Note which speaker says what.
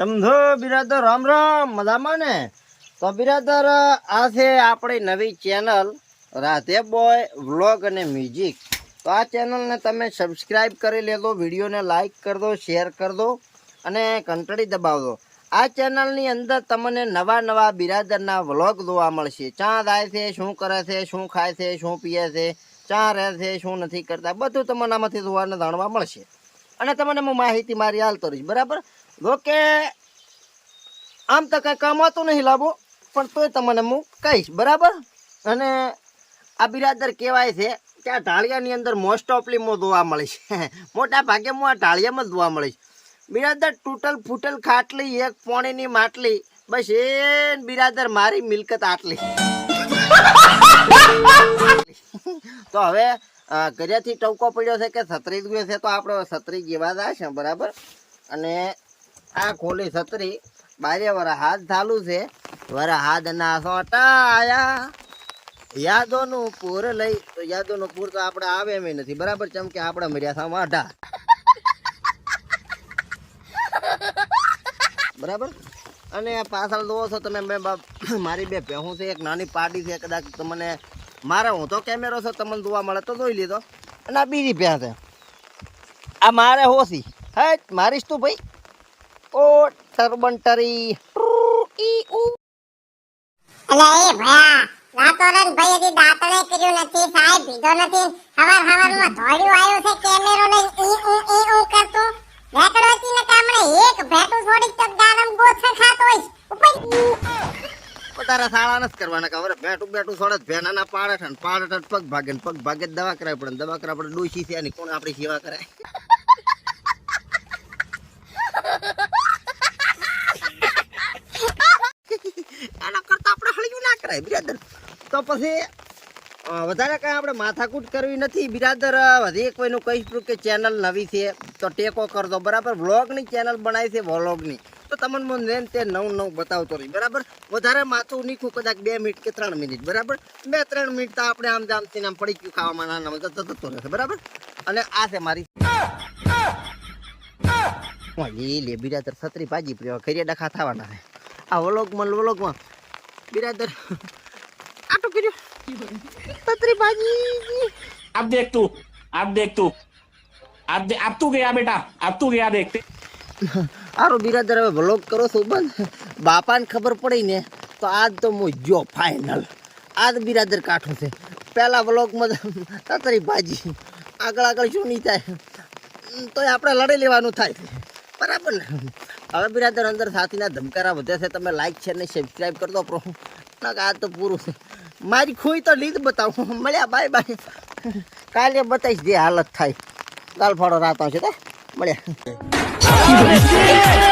Speaker 1: સમજો બિરાદર? રામ રામ, મજામાં ને? તો બિરાદર આ છે આપણી નવી ચેનલ રાધે બોય વ્લોગ અને મ્યુઝિક. તો આ ચેનલને તમે સબસ્ક્રાઈબ કરી લેજો, વિડીયોને લાઇક કરી દો શેર કરી દો અને કંટળી દબાવજો. આ ચેનલની અંદર તમને નવા નવા બિરાદરના વ્લોગ જોવા મળશે. ચા જાય છે, શું કરે છે, શું ખાય છે, શું પીએ છે, ચા રહે છે, શું નથી કરતા, બધું તમને આમાંથી જોવાને જાણવા મળશે. અને તમને હું માહિતી મારી હાલતો રહીશ, બરાબર? જોકે આમ તો કઈ કમાતું નહીં લાવો પણ તોય તમને હું કહીશ, બરાબર? અને આ બિરાદર કહેવાય છે કે આ ઢાળિયાની અંદર મોસ્ટ ઓફલી હું જોવા મળીશ મોટા ભાગે હું આ ઢાળિયામાં જ જોવા મળીશ બિરાદર તૂટલ ફૂટલ ખાટલી, એક પોણીની માટલી, બસ એ બિરાદર મારી મિલકત આટલી. તો હવે ઘરેથી ટવકો પડ્યો છે કે છત્રી ગયો છે તો આપણે છત્રી જેવા જાય છે બરાબર? અને આ ખોલી છત્રી બારે વરા હાથ ચાલુ છે. વરા હાથ ના સોટા આયા યાદોનું પૂર લઈ, તો યાદોનું પૂર તો આપણે આવે એમ નથી, બરાબર? ચમ કે આપણે મર્યા સા વાઢા. બરાબર? અને પાછળ જોવો છો તમે, મેં મારી બે ભેહું છે, એક નાની પાર્ટી છે, કદાચ તમને મારે હું તો કેમેરો છે તમને જોવા મળે તો જોઈ લીધો અને આ બીજી પ્યાં છે. આ મારે હોસી હે મારીશ તું ભાઈ? ઓ ટર્બન્ટરી ઈ ઉ
Speaker 2: અલે એ ભયા દાતોરન ભાઈ હજી દાતણે કર્યું નથી સાહેબ ભીધો નથી. હવાર હવારમાં ધોળ્યું આવ્યું છે કેમેરો લઈને ઈ ઉ ઈ ઉ કરતું.
Speaker 1: તારા સાળા નથી કરવાના ખબર બેઠું બેઠું છોડે ભેના ના પાડે છે પાડે છે પગ ભાગે પગ ભાગે દવા કરાવી પડે દવા કરાવી પડે ડોસી છે ને કોણ આપણી સેવા કરાય આના કરતા આપણે ના કરાય, બિરાદર. તો પછી વધારે કાંઈ આપણે માથાકૂટ કરવી નથી. બિરાદર વધી કોઈનું કહીશું કે ચેનલ નવી છે, તો ટેકો કરજો. બરાબર, વ્લોગની ચેનલ બનાવી છે, વ્લોગની. તો તમને મને તે નવ નવ બતાવતો રહી, બરાબર? વધારે માથું નીખું કદાચ બે મિનિટ કે ત્રણ મિનિટ, બરાબર? બે ત્રણ મિનિટ તો આપણે આમ જામથી આમ પડી ગયું ખાવામાં, નાના જતો રહેશે, બરાબર? અને આ છે મારી. લે, બિરાદર છત્રી ભાજી પ્રિય કરીએ ડખા થવાના છે. આ વલોગમાં વલોગમાં, બિરાદર, આટો કર્યું. છત્રી ભાજી
Speaker 3: આપ દેખ તું, આપ દેખ તું. આપ આપ તું ગયા બેટા આપતું ગયા દેખતે
Speaker 1: આરો બિરાદર, હવે વ્લોગ કરો છો બંધ બાપાને ખબર પડી ને, તો આજ તો હું જો ફાઇનલ આજ બિરાદર કાઠું છે. પહેલાં વ્લોગમાં તતરી ભાજી, આગળ આગળ શું નહીં થાય. તોય આપણે લડી લેવાનું થાય બરાબર ને? હવે બિરાદર અંદર સાથીના ધમકારા વધ્યા છે. તમે લાઈક છે ને સબસ્ક્રાઈબ કરી દો પ્રો ના આ તો પૂરું છે. મારી ખોઈ તો લીધ બતાવું. મળ્યા બાય બાય કાલે બતાવીશ જે હાલત થાય. કાલ ફાળો રાત આવશે તો મળ્યા. 一怎么